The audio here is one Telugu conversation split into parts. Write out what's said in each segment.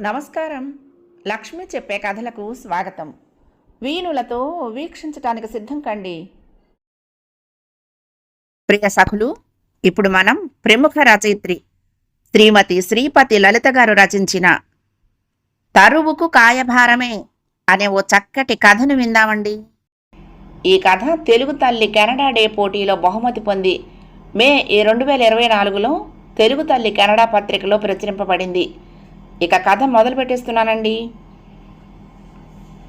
నమస్కారం. లక్ష్మి చెప్పే కథలకు స్వాగతం. వీణులతో వీక్షించటానికి సిద్ధం కండి. ప్రియ సఖులు ఇప్పుడు మనం ప్రముఖ రచయిత్రి శ్రీమతి శ్రీపతి లలిత గారు రచించిన తరువుకు కాయభారమే అనే ఓ చక్కటి కథను విందామండి. ఈ కథ తెలుగు తల్లి కెనడా డే పోటీలో బహుమతి పొంది మే రెండు వేల ఇరవై నాలుగులో తెలుగు తల్లి కెనడా పత్రికలో ప్రచురింపబడింది. ఇక కథ మొదలు పెట్టేస్తున్నానండి.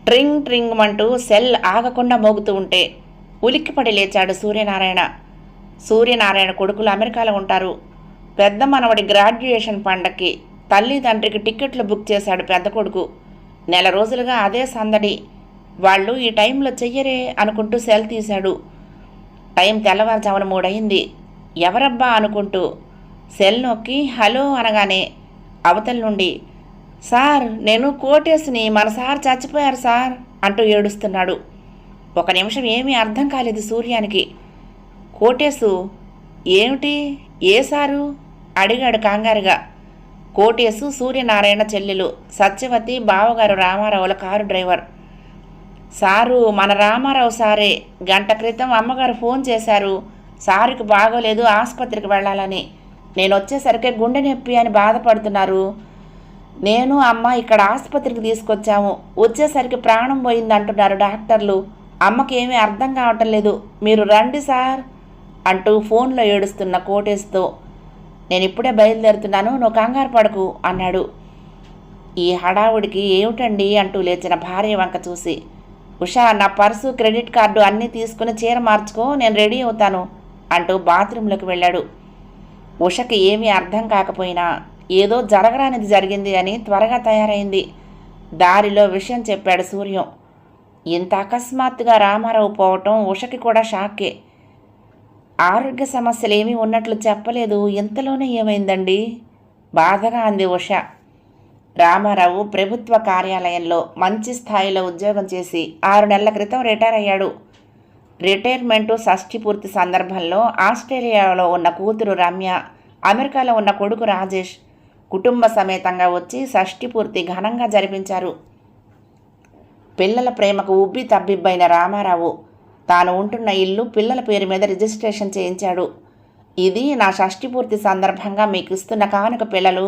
ట్రింగ్ ట్రింగ్ అంటూ సెల్ ఆగకుండా మోగుతూ ఉంటే ఉలిక్కిపడి లేచాడు సూర్యనారాయణ. సూర్యనారాయణ కొడుకులు అమెరికాలో ఉంటారు. పెద్ద మనవడి గ్రాడ్యుయేషన్ పండక్కి తల్లి తండ్రికి టిక్కెట్లు బుక్ చేశాడు పెద్ద కొడుకు. నెల రోజులుగా అదే సందడి. వాళ్ళు ఈ టైంలో చెయ్యరే అనుకుంటూ సెల్ తీశాడు. టైం తెల్లవారుజామున మూడయింది. ఎవరబ్బా అనుకుంటూ సెల్ నొక్కి హలో అనగానే అవతల నుండి సార్ నేను కోటేసుని మన సార్ చచ్చిపోయారు సార్ అంటూ ఏడుస్తున్నాడు. ఒక నిమిషం ఏమీ అర్థం కాలేదు సూర్యానికి. కోటేసు ఏమిటి? ఏ సారు? అడిగాడు కంగారుగా. కోటేసు సూర్యనారాయణ చెల్లెలు సత్యవతి బావగారు రామారావుల కారు డ్రైవర్. సారు మన రామారావు సారే గంట క్రితం అమ్మగారు ఫోన్ చేశారు. సారుకి బాగోలేదు ఆసుపత్రికి వెళ్ళాలని. నేను వచ్చేసరికి గుండె నొప్పి అని బాధపడుతున్నారు. నేను అమ్మ ఇక్కడ ఆసుపత్రికి తీసుకొచ్చాము. వచ్చేసరికి ప్రాణం పోయింది అంటున్నారు డాక్టర్లు. అమ్మకి ఏమీ అర్థం కావటం లేదు. మీరు రండి సార్ అంటూ ఫోన్లో ఏడుస్తున్న కోటేస్తో నేను ఇప్పుడే బయలుదేరుతున్నాను నువ్వు కంగారు పడకు అన్నాడు. ఈ హడావుడికి ఏమిటండి అంటూ లేచిన భార్య వంక చూసి. ఉషా నా పర్సు క్రెడిట్ కార్డు అన్నీ తీసుకుని చీర మార్చుకో నేను రెడీ అవుతాను. అంటూ బాత్రూంలోకి వెళ్ళాడు. ఉషకి ఏమీ అర్థం కాకపోయినా ఏదో జరగరానిది జరిగింది అని త్వరగా తయారైంది. దారిలో విషయం చెప్పాడు సూర్యం. ఇంత అకస్మాత్తుగా రామారావు పోవటం ఉషకి కూడా షాకే ఆరోగ్య సమస్యలు ఏమీ ఉన్నట్లు చెప్పలేదు. ఇంతలోనే ఏమైందండి? బాధగా అంది ఉష. రామారావు ప్రభుత్వ కార్యాలయంలో మంచి స్థాయిలో ఉద్యోగం చేసి ఆరు నెలల క్రితం రిటైర్ అయ్యాడు. రిటైర్మెంటు షష్ఠి పూర్తి సందర్భంలో ఆస్ట్రేలియాలో ఉన్న కూతురు రమ్య అమెరికాలో ఉన్న కొడుకు రాజేష్ కుటుంబ సమేతంగా వచ్చి షష్ఠి పూర్తి ఘనంగా జరిపించారు. పిల్లల ప్రేమకు ఉబ్బి తబ్బిబ్బైన రామారావు తాను ఉంటున్న ఇల్లు పిల్లల పేరు మీద రిజిస్ట్రేషన్ చేయించాడు. ఇది నా షష్ఠి పూర్తి సందర్భంగా మీకు ఇస్తున్న కానుక పిల్లలు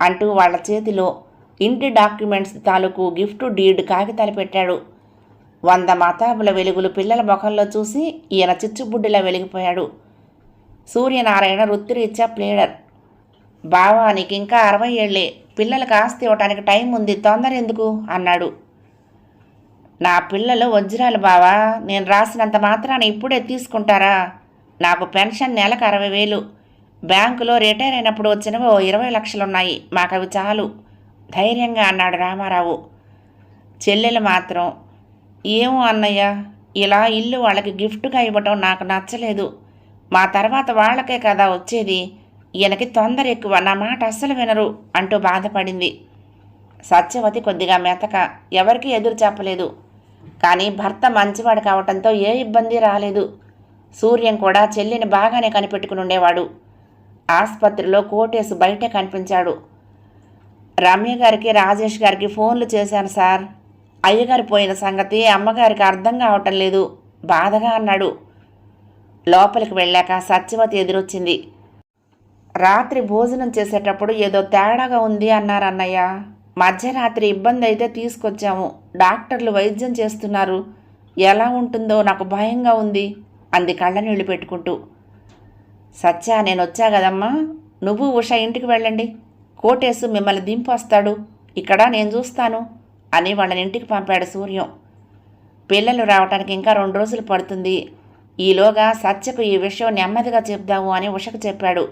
అంటూ వాళ్ళ చేతిలో ఇంటి డాక్యుమెంట్స్ తాలూకు గిఫ్ట్ డీడ్ కాగితాలు పెట్టాడు. వంద మాతాబుల వెలుగులు పిల్లల ముఖంలో చూసి ఈయన చిచ్చుబుడ్డిలా వెలిగిపోయాడు. సూర్యనారాయణ వృత్తిరీత్యా ప్లేడర్. బావా నీకు ఇంకా అరవై ఏళ్ళే. పిల్లలకు ఆస్తి ఇవ్వటానికి టైం ఉంది. తొందర ఎందుకు? అన్నాడు. నా పిల్లలు వజ్రాలు బావా నేను రాసినంత మాత్రాన ఇప్పుడే తీసుకుంటారా? నాకు పెన్షన్ నెలకు అరవై వేలు. బ్యాంకులో రిటైర్ అయినప్పుడు వచ్చినవి ఓ ఇరవై లక్షలున్నాయి. మాకు అవి చాలు. ధైర్యంగా అన్నాడు రామారావు. చెల్లెలు మాత్రం ఏమో అన్నయ్య ఇలా ఇల్లు వాళ్ళకి గిఫ్ట్గా ఇవ్వటం నాకు నచ్చలేదు. మా తర్వాత వాళ్ళకే కదా వచ్చేది. ఈయనకి తొందర ఎక్కువ నా మాట అస్సలు వినరు అంటూ బాధపడింది. సత్యవతి కొద్దిగా మెతక ఎవరికీ ఎదురు చెప్పలేదు. కానీ భర్త మంచివాడు కావటంతో ఏ ఇబ్బంది రాలేదు. సూర్యం కూడా చెల్లిని బాగానే కనిపెట్టుకుని ఉండేవాడు. ఆసుపత్రిలో కోటేసు బయటే కనిపించాడు. రమ్య గారికి రాజేష్ గారికి ఫోన్లు చేశాను సార్. అయ్యగారు పోయిన సంగతి అమ్మగారికి అర్థం కావటం లేదు. బాధగా అన్నాడు. లోపలికి వెళ్ళాక సత్యవతి ఎదురొచ్చింది. రాత్రి భోజనం చేసేటప్పుడు ఏదో తేడాగా ఉంది అన్నారన్నయ్య మధ్యరాత్రి ఇబ్బంది అయితే తీసుకొచ్చాము. డాక్టర్లు వైద్యం చేస్తున్నారు. ఎలా ఉంటుందో నాకు భయంగా ఉంది అంది కళ్ళనీళ్ళు పెట్టుకుంటూ. సత్య నేను వచ్చా కదమ్మా? నువ్వు ఉష ఇంటికి వెళ్ళండి. కోటేసు మిమ్మల్ని దింపొస్తాడు. ఇక్కడ నేను చూస్తాను. అని వాళ్ళని ఇంటికి పంపాడు సూర్యం. పిల్లలు రావటానికి ఇంకా రెండు రోజులు పడుతుంది. ఈలోగా సత్యకు ఈ విషయం నెమ్మదిగా చెప్దాము అని ఉషకు చెప్పాడు.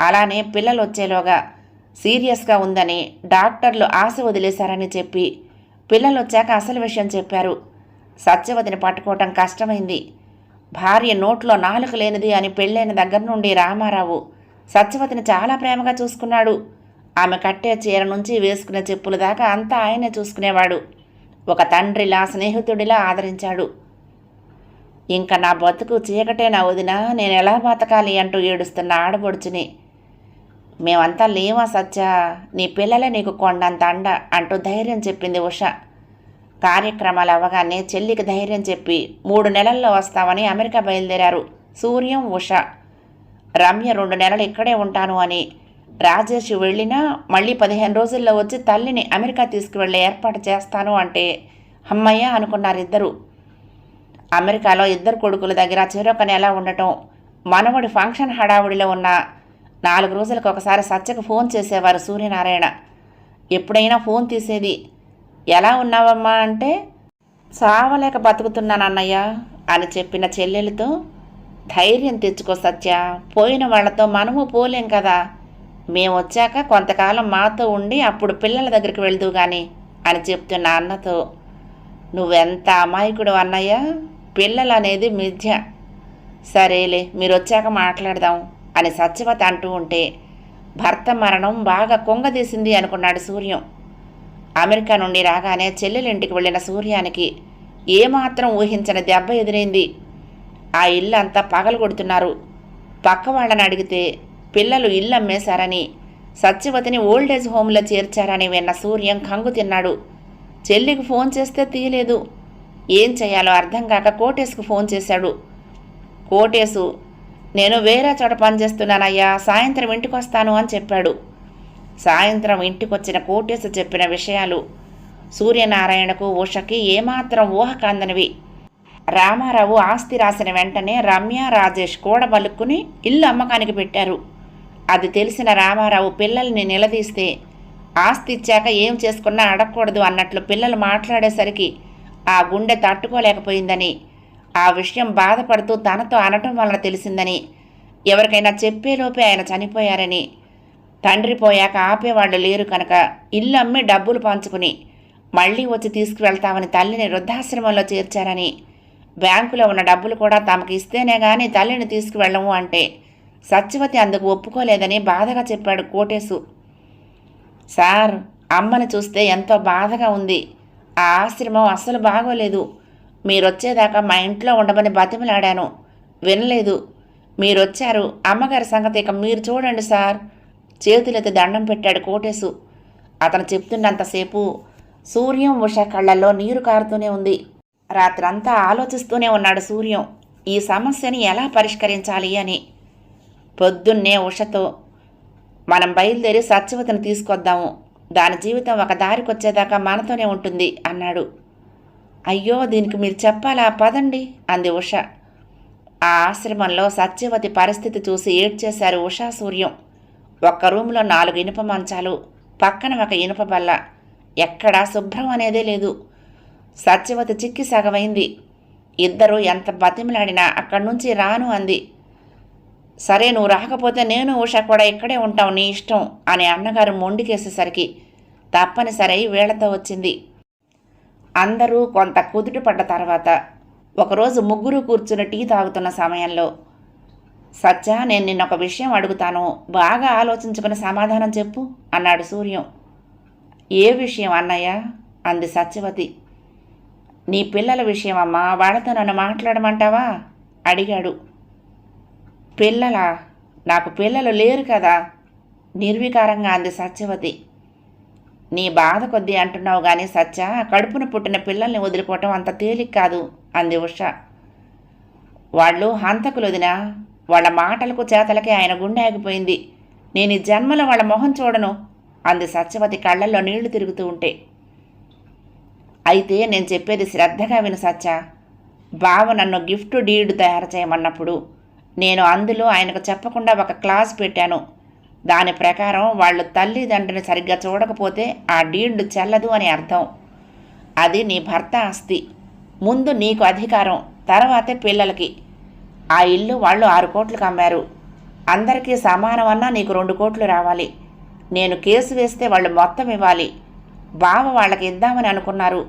అలానే పిల్లలు వచ్చేలోగా సీరియస్గా ఉందని డాక్టర్లు ఆశ వదిలేశారని చెప్పి పిల్లలు వచ్చాక అసలు విషయం చెప్పారు. సత్యవతిని పట్టుకోవటం కష్టమైంది. భార్య నోట్లో నాలుక లేనిది అని పెళ్ళైన దగ్గర నుండి రామారావు సత్యవతిని చాలా ప్రేమగా చూసుకున్నాడు. ఆమె కట్టే చీర నుంచి వేసుకునే చెప్పుల దాకా అంతా ఆయనే చూసుకునేవాడు. ఒక తండ్రిలా స్నేహితుడిలా ఆదరించాడు. ఇంకా నా బతుకు చీకటే నా వదినా నేను ఎలా బతకాలి? అంటూ ఏడుస్తున్న ఆడబొడుచుని మేమంతా లేవా సత్యా? నీ పిల్లలే నీకు కొండంత అండ అంటూ ధైర్యం చెప్పింది ఉష. కార్యక్రమాలు అవగానే చెల్లికి ధైర్యం చెప్పి మూడు నెలల్లో వస్తామని అమెరికా బయలుదేరారు. సూర్యం ఉష. రమ్య రెండు నెలలు ఇక్కడే ఉంటాను అని రాజేష్ వెళ్ళినా మళ్ళీ పదిహేను రోజుల్లో వచ్చి తల్లిని అమెరికా తీసుకువెళ్ళే ఏర్పాటు చేస్తాను అంటే అమ్మయ్య అనుకున్నారు ఇద్దరు అమెరికాలో ఇద్దరు కొడుకుల దగ్గర చెరొక నెల ఉండటం మనవడి ఫంక్షన్ హడావుడిలో ఉన్న నాలుగు రోజులకు ఒకసారి సత్యకు ఫోన్ చేసేవారు సూర్యనారాయణ. ఎప్పుడైనా ఫోన్ తీసేది ఎలా ఉన్నావమ్మా? అంటే చావలేక బతుకుతున్నాను అన్నయ్య అని చెప్పిన చెల్లెలతో ధైర్యం తెచ్చుకో సత్య పోయిన వాళ్ళతో మనము పోలేం కదా మేము వచ్చాక కొంతకాలం మాతో ఉండి అప్పుడు పిల్లల దగ్గరికి వెళ్దు గాని అని చెప్తున్న అన్నతో నువ్వెంత అమాయకుడు అన్నయ్య? పిల్లలు అనేది మిథ్య. సరేలే మీరు వచ్చాక మాట్లాడదాం అని సత్యవతి అంటూ ఉంటే భర్త మరణం బాగా కొంగదీసింది అనుకున్నాడు సూర్యం. అమెరికా నుండి రాగానే చెల్లెలింటికి వెళ్ళిన సూర్యానికి ఏమాత్రం ఊహించని దెబ్బ ఎదురైంది. ఆ ఇల్లు అంతా పగలు కొడుతున్నారు పక్క వాళ్ళని అడిగితే పిల్లలు ఇల్లు అమ్మేశారని సత్యవతిని ఓల్డేజ్ హోమ్లో చేర్చారని విన్న సూర్యం కంగు తిన్నాడు. చెల్లికి ఫోన్ చేస్తే తీయలేదు. ఏం చేయాలో అర్థం కాక కోటేశ్కు ఫోన్ చేశాడు. కోటేశు నేను వేరే చోట పనిచేస్తున్నానయ్యా సాయంత్రం ఇంటికి వస్తాను అని చెప్పాడు. సాయంత్రం ఇంటికొచ్చిన కోటేశు చెప్పిన విషయాలు సూర్యనారాయణకు ఉషకి ఏమాత్రం ఊహ కందనివి. రామారావు ఆస్తి రాసిన వెంటనే రమ్య రాజేష్ కూడబలుక్కుని ఇల్లు అమ్మకానికి పెట్టారు. అది తెలిసిన రామారావు పిల్లల్ని నిలదీస్తే ఆస్తి ఇచ్చాక ఏం చేసుకున్నా అడగకూడదు అన్నట్లు పిల్లలు మాట్లాడేసరికి ఆ గుండె తట్టుకోలేకపోయిందని ఆ విషయం బాధపడుతూ తనతో అనటం వలన తెలిసిందని ఎవరికైనా చెప్పేలోపే ఆయన చనిపోయారని తండ్రి పోయాక ఆపేవాళ్ళు లేరు కనుక ఇల్లు అమ్మి డబ్బులు పంచుకుని మళ్ళీ వచ్చి తీసుకువెళ్తామని తల్లిని వృద్ధాశ్రమంలో చేర్చారని బ్యాంకులో ఉన్న డబ్బులు కూడా తమకు ఇస్తేనే కానీ తల్లిని తీసుకువెళ్ళము అంటే సత్యవతి అందుకు ఒప్పుకోలేదని బాధగా చెప్పాడు కోటేశు. సార్ అమ్మని చూస్తే ఎంతో బాధగా ఉంది. ఆ ఆశ్రమం అస్సలు బాగోలేదు. మీరొచ్చేదాకా మా ఇంట్లో ఉండమని బతిమలాడాను. వినలేదు. మీరొచ్చారు. అమ్మగారి సంగతి ఇక మీరు చూడండి సార్. చేతులెత్తి దండం పెట్టాడు కోటేశు. అతను చెప్తున్నంతసేపు సూర్యం ఉష కళ్ళల్లో నీరు కారుతూనే ఉంది. రాత్రంతా ఆలోచిస్తూనే ఉన్నాడు సూర్యం. ఈ సమస్యని ఎలా పరిష్కరించాలి అని. పొద్దున్నే ఉషతో మనం బయలుదేరి సత్యవతిని తీసుకొద్దాము. దాని జీవితం ఒక దారికొచ్చేదాకా మనతోనే ఉంటుంది అన్నాడు. అయ్యో దీనికి మీరు చెప్పాలా? పదండి అంది ఉష. ఆ ఆశ్రమంలో సత్యవతి పరిస్థితి చూసి ఏడ్చేశారు ఉషా సూర్యం. ఒక్క రూమ్లో నాలుగు ఇనుప మంచాలు పక్కన ఒక ఇనుప బల్ల. ఎక్కడా శుభ్రం అనేదే లేదు. సత్యవతి చిక్కి సగమైంది. ఇద్దరు ఎంత బతిమలాడినా అక్కడి నుంచి రాను అంది. సరే నువ్వు రాకపోతే నేను ఉష కూడా ఇక్కడే ఉంటావు నీ ఇష్టం అని అన్నగారు మొండికేసేసరికి తప్పనిసరి అయి వీళ్ళతో వచ్చింది. అందరూ కొంత కుదుట పడ్డ తర్వాత ఒకరోజు ముగ్గురు కూర్చుని టీ తాగుతున్న సమయంలో సత్య నేను నిన్న ఒక విషయం అడుగుతాను బాగా ఆలోచించుకుని సమాధానం చెప్పు అన్నాడు సూర్యం. ఏ విషయం అన్నయ్య? అంది సత్యవతి. నీ పిల్లల విషయం అమ్మా వాళ్ళతో నన్ను మాట్లాడమంటావా? అడిగాడు. పిల్లలా నాకు పిల్లలు లేరు కదా. నిర్వికారంగా అంది సత్యవతి. నీ బాధ కొద్దీ అంటున్నావు కానీ సత్య కడుపున పుట్టిన పిల్లల్ని వదిలిపోవటం అంత తేలిక కాదు అంది ఉష. వాళ్ళు హంతకులు వదినా వాళ్ళ మాటలకు చేతలకి ఆయన గుండె ఆగిపోయింది. నేను ఈ జన్మలో వాళ్ళ మొహం చూడను అంది సత్యవతి కళ్ళల్లో నీళ్ళు తిరుగుతూ ఉంటే. అయితే నేను చెప్పేది శ్రద్ధగా విను సత్య. బావ నన్ను గిఫ్ట్ డీడ్ తయారు చేయమన్నప్పుడు నేను అందులో ఆయనకు చెప్పకుండా ఒక క్లాస్ పెట్టాను. దాని ప్రకారం వాళ్ళు తల్లిదండ్రుని సరిగ్గా చూడకపోతే ఆ డీళ్ళు చెల్లదు అని అర్థం. అది నీ భర్త ఆస్తి. ముందు నీకు అధికారం తర్వాతే పిల్లలకి. ఆ ఇల్లు వాళ్ళు ఆరు కోట్లకు అమ్మారు అందరికీ సమానమన్నా నీకు రెండు కోట్లు రావాలి. నేను కేసు వేస్తే వాళ్ళు మొత్తం ఇవ్వాలి. బావ వాళ్ళకి ఇద్దామని అనుకున్నారు.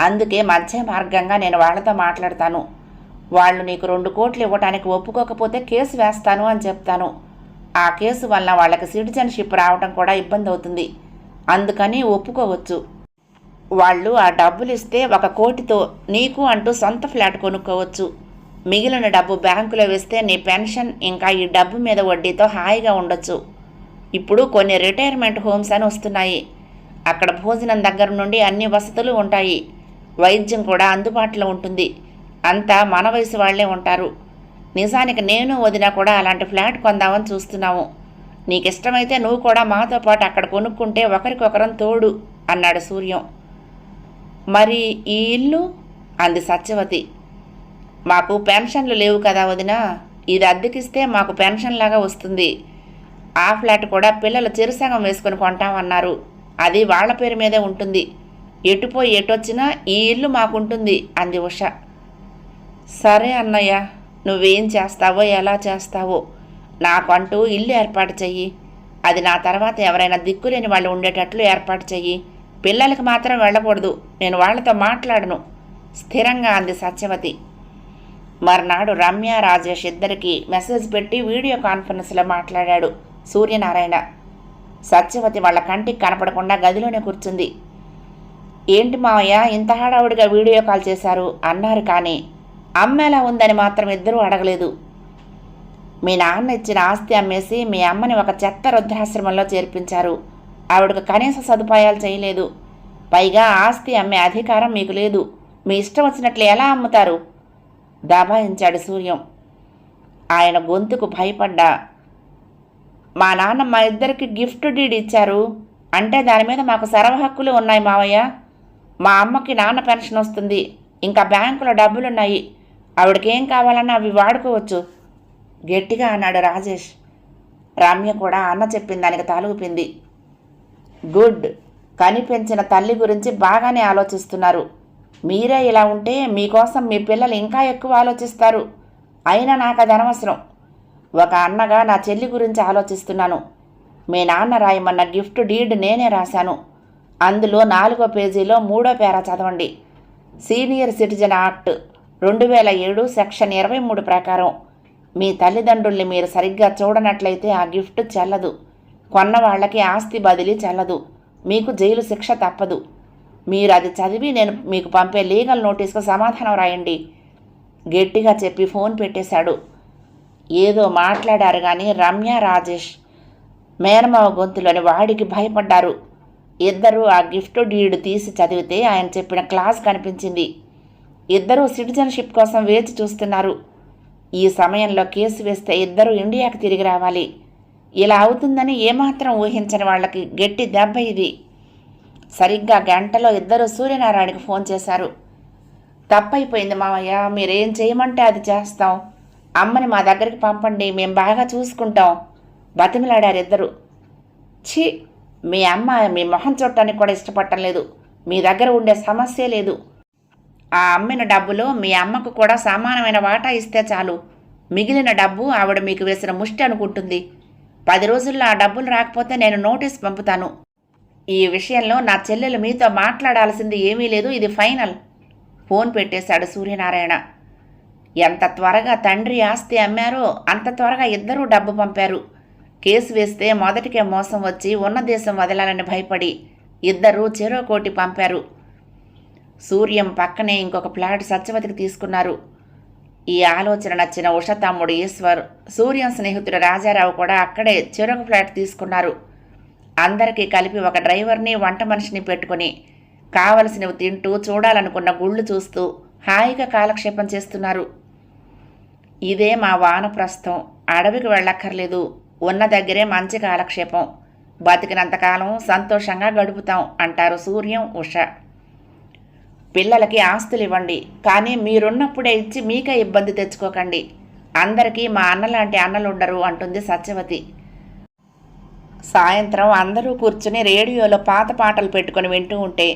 అందుకే మధ్య మార్గంగా నేను వాళ్ళతో మాట్లాడతాను. వాళ్ళు నీకు రెండు కోట్లు ఇవ్వటానికి ఒప్పుకోకపోతే కేసు వేస్తాను అని చెప్తాను. ఆ కేసు వల్ల వాళ్ళకి సిటిజన్షిప్ రావడం కూడా ఇబ్బంది అవుతుంది. అందుకని ఒప్పుకోవచ్చు. వాళ్ళు ఆ డబ్బులు ఇస్తే ఒక కోటితో నీకు అంటూ సొంత ఫ్లాట్ కొనుక్కోవచ్చు. మిగిలిన డబ్బు బ్యాంకులో వేస్తే నీ పెన్షన్ ఇంకా ఈ డబ్బు మీద వడ్డీతో హాయిగా ఉండొచ్చు. ఇప్పుడు కొన్ని రిటైర్మెంట్ హోమ్స్ అని వస్తున్నాయి. అక్కడ భోజనం దగ్గర నుండి అన్ని వసతులు ఉంటాయి. వైద్యం కూడా అందుబాటులో ఉంటుంది. అంతా మన వయసు వాళ్ళే ఉంటారు. నిజానికి నేను వదినా కూడా అలాంటి ఫ్లాట్ కొందామని చూస్తున్నాము నీకు ఇష్టమైతే నువ్వు కూడా మాతో పాటు అక్కడ కొనుక్కుంటే ఒకరికొకరం తోడు అన్నాడు సూర్యం. మరి ఈ ఇల్లు? అంది సత్యవతి. మాకు పెన్షన్లు లేవు కదా వదిన. ఇది అద్దెకిస్తే మాకు పెన్షన్ లాగా వస్తుంది. ఆ ఫ్లాట్ కూడా పిల్లలు చిరుసంగం వేసుకొని కొంటామన్నారు. అది వాళ్ళ పేరు మీదే ఉంటుంది. ఎటుపోయి ఎటొచ్చినా ఈ ఇల్లు మాకుంటుంది అంది ఉష. సరే అన్నయ్య నువ్వేం చేస్తావో ఎలా చేస్తావో నాకంటూ ఇల్లు ఏర్పాటు చెయ్యి. అది నా తర్వాత ఎవరైనా దిక్కులేని వాళ్ళు ఉండేటట్లు ఏర్పాటు చెయ్యి. పిల్లలకి మాత్రం వెళ్ళకూడదు నేను వాళ్ళతో మాట్లాడను. స్థిరంగా అంది సత్యవతి. మర్నాడు రమ్య రాజేష్ ఇద్దరికి మెసేజ్ పెట్టి వీడియో కాన్ఫరెన్స్లో మాట్లాడాడు సూర్యనారాయణ. సత్యవతి వాళ్ళ కంటికి కనపడకుండా గదిలోనే కూర్చుంది. ఏంటి మావయ్య ఇంత హడావుడిగా వీడియో కాల్ చేశారు అన్నారు కానీ అమ్మ ఎలా ఉందని మాత్రం ఇద్దరూ అడగలేదు. మీ నాన్న ఇచ్చిన ఆస్తి అమ్మేసి మీ అమ్మని ఒక చెత్త వృద్ధాశ్రమంలో చేర్పించారు. ఆవిడకు కనీస సదుపాయాలు చేయలేదు. పైగా ఆస్తి అమ్మే అధికారం మీకు లేదు. మీ ఇష్టం వచ్చినట్లు ఎలా అమ్ముతారు? దబాయించాడు సూర్యం. ఆయన గొంతుకు భయపడ్డా. మా నాన్న మా ఇద్దరికి గిఫ్ట్ డీడ్ ఇచ్చారు. అంటే దాని మీద మాకు సర్వ హక్కులు ఉన్నాయి మావయ్య. మా అమ్మకి నాన్న పెన్షన్ వస్తుంది. ఇంకా బ్యాంకులో డబ్బులున్నాయి. ఆవిడకేం కావాలన్నా అవి వాడుకోవచ్చు. గట్టిగా అన్నాడు రాజేష్. రమ్య కూడా అన్న చెప్పిన దానికి తాలూపింది. గుడ్. కనిపెంచిన తల్లి గురించి బాగానే ఆలోచిస్తున్నారు. మీరే ఇలా ఉంటే మీకోసం మీ పిల్లలు ఇంకా ఎక్కువ ఆలోచిస్తారు. అయినా నాకు అది అనవసరం. ఒక అన్నగా నా చెల్లి గురించి ఆలోచిస్తున్నాను. మీ నాన్న రాయమన్న గిఫ్ట్ డీడ్ నేనే రాశాను. అందులో నాలుగో పేజీలో మూడో పేరా చదవండి. సీనియర్ సిటిజన్ యాక్ట్ రెండు వేల ఏడు సెక్షన్ ఇరవై మూడు ప్రకారం మీ తల్లిదండ్రుల్ని మీరు సరిగ్గా చూడనట్లయితే ఆ గిఫ్ట్ చెల్లదు. కొన్న వాళ్ళకి ఆస్తి బదిలీ చెల్లదు. మీకు జైలు శిక్ష తప్పదు. మీరు అది చదివి నేను మీకు పంపే లీగల్ నోటీస్కు సమాధానం రాయండి. గట్టిగా చెప్పి ఫోన్ పెట్టేశాడు. ఏదో మాట్లాడారు కానీ రమ్య రాజేష్ మేనమావ గొంతులోని వాడికి భయపడ్డారు. ఇద్దరూ ఆ గిఫ్ట్ డీడ్ తీసి చదివితే ఆయన చెప్పిన క్లాస్ కనిపించింది. ఇద్దరూ సిటిజన్షిప్ కోసం వేచి చూస్తున్నారు. ఈ సమయంలో కేసు వేస్తే ఇద్దరూ ఇండియాకి తిరిగి రావాలి. ఇలా అవుతుందని ఏమాత్రం ఊహించని వాళ్ళకి గట్టి దెబ్బ ఇది. సరిగ్గా గంటలో ఇద్దరు సూర్యనారాయణకి ఫోన్ చేశారు. తప్పైపోయింది మావయ్య మీరేం చేయమంటే అది చేస్తాం. అమ్మని మా దగ్గరికి పంపండి మేము బాగా చూసుకుంటాం. బతిమిలాడారు ఇద్దరు. ఛీ! మీ అమ్మ మీ మొహం చూడటానికి కూడా ఇష్టపడటం లేదు. మీ దగ్గర ఉండే సమస్య లేదు. ఆ అమ్మిన డబ్బులో మీ అమ్మకు కూడా సమానమైన వాటా ఇస్తే చాలు. మిగిలిన డబ్బు ఆవిడ మీకు వేసిన ముష్టి అనుకుంటుంది. పది రోజుల్లో ఆ డబ్బులు రాకపోతే నేను నోటీస్ పంపుతాను. ఈ విషయంలో నా చెల్లెలు మీతో మాట్లాడాల్సింది ఏమీ లేదు ఇది ఫైనల్. ఫోన్ పెట్టేశాడు సూర్యనారాయణ. ఎంత త్వరగా తండ్రి ఆస్తి అమ్మారో అంత త్వరగా ఇద్దరూ డబ్బు పంపారు. కేసు వేస్తే మొదటికే మోసం వచ్చి ఉన్న దేశం వదలాలని భయపడి ఇద్దరూ చెరో కోటి పంపారు. సూర్యం పక్కనే ఇంకొక ప్లాట్ సత్యవతికి తీసుకున్నారు. ఈ ఆలోచన నచ్చిన ఉష తమ్ముడు ఈశ్వర్ సూర్యం స్నేహితుడు రాజారావు కూడా అక్కడే చెరొక ఫ్లాట్ తీసుకున్నారు. అందరికీ కలిపి ఒక డ్రైవర్ని వంట మనిషిని పెట్టుకుని కావలసినవి తింటూ చూడాలనుకున్న గుళ్ళు చూస్తూ హాయిగా కాలక్షేపం చేస్తున్నారు. ఇదే మా వానప్రస్థం. అడవికి వెళ్ళక్కర్లేదు. ఉన్న దగ్గరే మంచి కాలక్షేపం. బతికినంతకాలం సంతోషంగా గడుపుతాం అంటారు సూర్యం ఉష. పిల్లలకి ఆస్తులు ఇవ్వండి కానీ మీరున్నప్పుడే ఇచ్చి మీకే ఇబ్బంది తెచ్చుకోకండి. అందరికీ మా అన్నలాంటి అన్నలుండరు అంటుంది సత్యవతి. సాయంత్రం అందరూ కూర్చుని రేడియోలో పాత పాటలు పెట్టుకొని వింటూ ఉంటే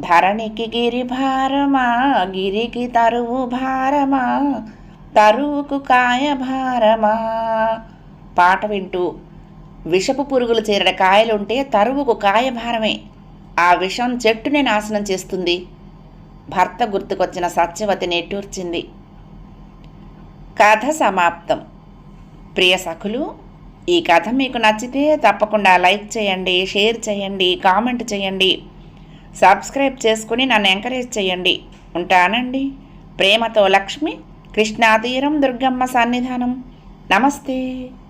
ధరణికి గిరి భారమా గిరికి తరువు భారమా తరువుకు కాయ భారమా పాట వింటూ విషపు పురుగులు చేరిన కాయలుంటే తరువుకు కాయ భారమే. ఆ విషం చెట్టునే నాశనం చేస్తుంది. భర్త గుర్తుకొచ్చిన సత్యవతి నెట్టూర్చింది కథ సమాప్తం. ప్రియ సఖులు ఈ కథ మీకు నచ్చితే తప్పకుండా లైక్ చేయండి షేర్ చేయండి కామెంట్ చేయండి. సబ్స్క్రైబ్ చేసుకుని నన్ను ఎంకరేజ్ చేయండి. ఉంటానండి. ప్రేమతో లక్ష్మి కృష్ణాతీరం దుర్గమ్మ సన్నిధానం. నమస్తే.